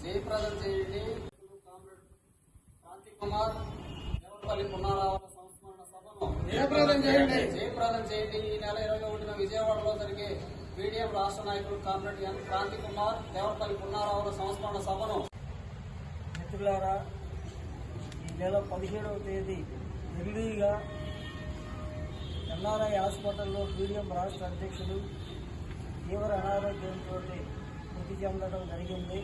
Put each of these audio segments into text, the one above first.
జయప్రదం చేయండి క్రాంతి కుమార్ దేవరపల్లి పునరావాస సంస్మరణ సభను జయప్రదం చేయండి. జయప్రదం చేయండి ఈ నెల ఇరవై ఒకటిన విజయవాడలో జరిగే పీడీఎం రాష్ట్ర నాయకుడు కామ్రేడ్ ఎన్ కుమార్ దేవరపల్లి పునరావాస సంస్మరణ సభను మిత్రులారా ఈ నెల పదిహేడవ తేదీ ఢిల్లీగా ఎన్ఆర్ఐ హాస్పిటల్లో పీడిఎం రాష్ట్ర అధ్యక్షుడు తీవ్ర అనారోగ్యంతో మృతి చెందడం జరిగింది.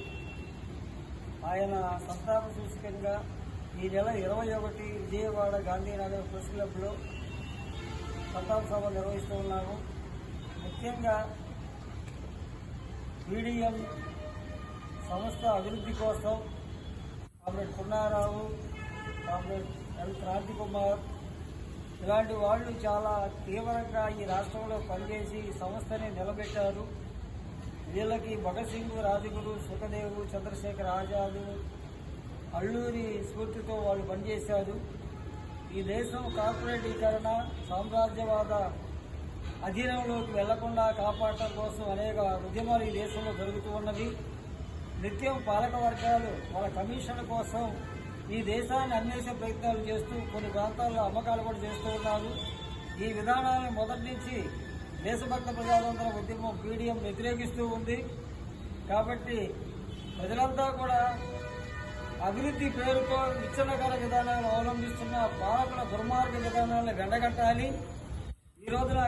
ఆయన సంతాప సూచకంగా ఈ నెల ఇరవై ఒకటి విజయవాడ గాంధీనగర్ ప్రెస్ క్లబ్లో సంతాప సభ నిర్వహిస్తూ ఉన్నాము. ముఖ్యంగా పీడిఎం సంస్థ అభివృద్ధి కోసం comrade Punnarao comrade L Kranti Kumar ఇలాంటి వాళ్ళు చాలా తీవ్రంగా ఈ రాష్ట్రంలో పనిచేసి ఈ సంస్థని నిలబెట్టారు. వీళ్ళకి భగత్ సింగ్ రాజగురు సుఖదేవు చంద్రశేఖర్ ఆజాదు అల్లూరి స్ఫూర్తితో వాళ్ళు పనిచేశారు. ఈ దేశం కార్పొరేటీకరణ సామ్రాజ్యవాద అధీనంలోకి వెళ్ళకుండా కాపాడటం కోసం అనేక ఉద్యమాలు ఈ దేశంలో జరుగుతూ ఉన్నవి. నిత్యం పాలక వర్గాలు వాళ్ళ కమిషన్ కోసం ఈ దేశాన్ని అన్వేషణ ప్రయత్నాలు చేస్తూ కొన్ని ప్రాంతాల్లో అమ్మకాలు కూడా చేస్తూ ఉన్నారు. ఈ విధానాన్ని మొదటి నుంచి దేశభక్త ప్రజాతంత్ర ఉద్యమం పీడిఎం వ్యతిరేకిస్తూ ఉంది. కాబట్టి ప్రజలంతా కూడా అభివృద్ధి పేరుతో విచ్చలకర విధానాలు అవలంబిస్తున్న పాలకుల దుర్మార్గ విధానాలను వెండగట్టాలి ఈ రోజున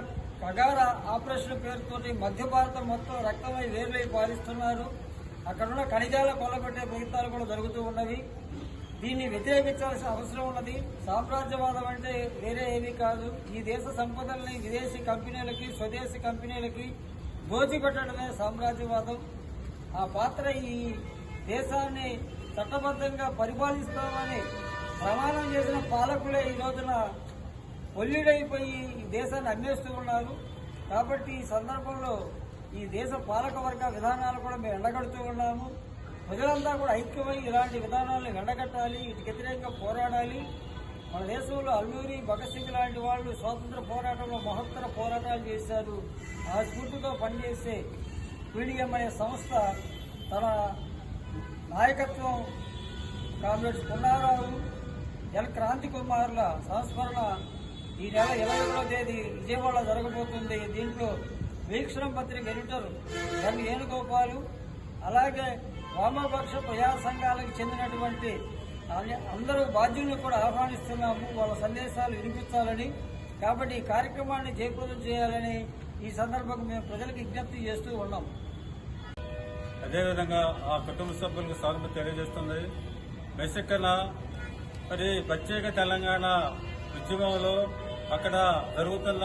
కగార ఆపరేషన్ పేరుతోటి మధ్య భారతం మొత్తం రక్తమై వేర్లై పాలిస్తున్నారు. అక్కడున్న ఖనిజాల కొల్లగొట్టే ప్రయత్నాలు కూడా జరుగుతూ ఉన్నవి. దీన్ని వ్యతిరేకించాల్సిన అవసరం ఉన్నది. సామ్రాజ్యవాదం అంటే వేరే ఏమీ కాదు. ఈ దేశ సంపదల్ని విదేశీ కంపెనీలకి స్వదేశీ కంపెనీలకి దోచిపెట్టడమే సామ్రాజ్యవాదం. ఆ పాత్ర ఈ దేశాన్ని చట్టబద్ధంగా పరిపాలిస్తామని ప్రమాణం చేసిన పాలకులే ఈ రోజున ఒల్లిడైపోయి ఈ దేశాన్ని అన్వేస్తూ ఉన్నారు. కాబట్టి ఈ సందర్భంలో ఈ దేశ పాలక వర్గ విధానాలు కూడా మేము ఎండగడుతూ ఉన్నాము. ప్రజలంతా కూడా ఐక్యమై ఇలాంటి విధానాలను ఎండగట్టాలి వీటికి వ్యతిరేకంగా పోరాడాలి. మన దేశంలో అల్లూరి భగత్ సింగ్ లాంటి వాళ్ళు స్వాతంత్ర పోరాటంలో మహత్తర పోరాటాలు చేశారు. ఆ స్ఫూర్తితో పనిచేసే పీడిఎం అనే సంస్థ తన నాయకత్వం కామ్రేడ్స్ పున్నారావు ఎల్. క్రాంతి కుమార్ల సంస్మరణ ఈ నెల ఇరవై ఒకటో తేదీ విజయవాడలో జరగబోతుంది. దీంట్లో వీక్షణం పత్రిక ఎడిటర్ ఎన్. వేణుగోపాలు అలాగే వామపక్ష ప్రజా సంఘాలకు చెందినటువంటి అందరూ బాధ్యులను కూడా ఆహ్వానిస్తున్నాము. వాళ్ళ సందేశాలు వినిపించాలని. కాబట్టి ఈ కార్యక్రమాన్ని జయప్రదం చేయాలని ఈ సందర్భంగా మేము ప్రజలకు విజ్ఞప్తి చేస్తూ ఉన్నాం. అదేవిధంగా ఆ కుటుంబ సభ్యులకు స్వాగతం తెలియజేస్తుంది. మెసిక్కన మరి ప్రత్యేక తెలంగాణ ఉద్యమంలో అక్కడ జరుగుతున్న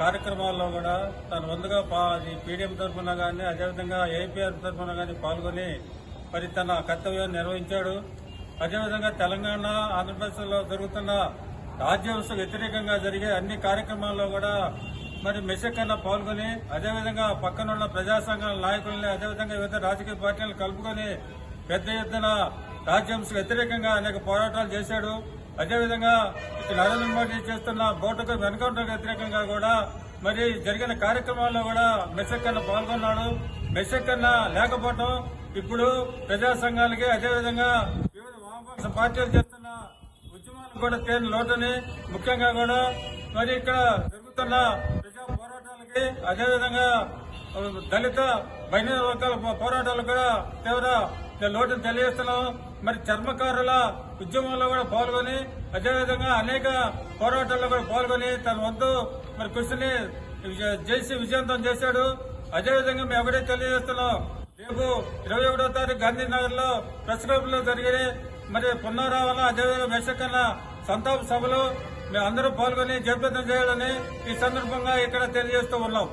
కార్యక్రమాల్లో కూడా తను ముందుగా పా- అది పీడిఎం తరఫున కానీ అదేవిధంగా ఏపీఆర్ తరఫున కానీ పాల్గొని మరి తన కర్తవ్యాన్ని నిర్వహించాడు. అదేవిధంగా తెలంగాణ ఆంధ్రప్రదేశ్లో జరుగుతున్న రాజ్యాంశ వ్యతిరేకంగా జరిగే అన్ని కార్యక్రమాల్లో కూడా మరి మెసక్కన్న పాల్గొని అదేవిధంగా పక్కనున్న ప్రజా సంఘాల నాయకులని అదేవిధంగా వివిధ రాజకీయ పార్టీలను కలుపుకొని పెద్ద ఎత్తున రాజ్యాంశ వ్యతిరేకంగా అనేక పోరాటాలు చేశాడు. అదేవిధంగా నరేంద్ర మోడీ చేస్తున్న బోర్డుకు ఎన్కౌంటర్ వ్యతిరేకంగా కూడా మరి జరిగిన కార్యక్రమాల్లో కూడా మెసక్కన్న పాల్గొన్నాడు. మెసక్కన్న లేకపోవటం ఇప్పుడు ప్రజా సంఘాలకి అదేవిధంగా వివిధ వామపక్ష పార్టీలు చేస్తున్న ఉద్యమాలకు కూడా తేని లోటుని ముఖ్యంగా కూడా మరి ఇక్కడ జరుగుతున్న ప్రజా పోరాటాలకి అదేవిధంగా దళిత బహిరంగ వర్గాల పోరాటాలు కూడా తీవ్ర లోటును తెలియజేస్తున్నాం మరి చర్మకారుల ఉద్యమంలో కూడా పాల్గొని అదేవిధంగా అనేక పోరాటాల్లో కూడా పాల్గొని తన వద్దు మరి కృషిని చేసి విజయవంతం చేశాడు. అదేవిధంగా మేము ఒకటే తెలియజేస్తున్నాం. రేపు ఇరవై ఒకటో తారీఖు గాంధీనగర్లో ప్రెస్ క్లబ్లో జరిగిన మరి పునరావన అదేవిధంగా మెషకన్న సంతాప సభలో మేము అందరూ పాల్గొని జయప్రదం చేయాలని ఈ సందర్భంగా ఇక్కడ తెలియజేస్తూ ఉన్నాం.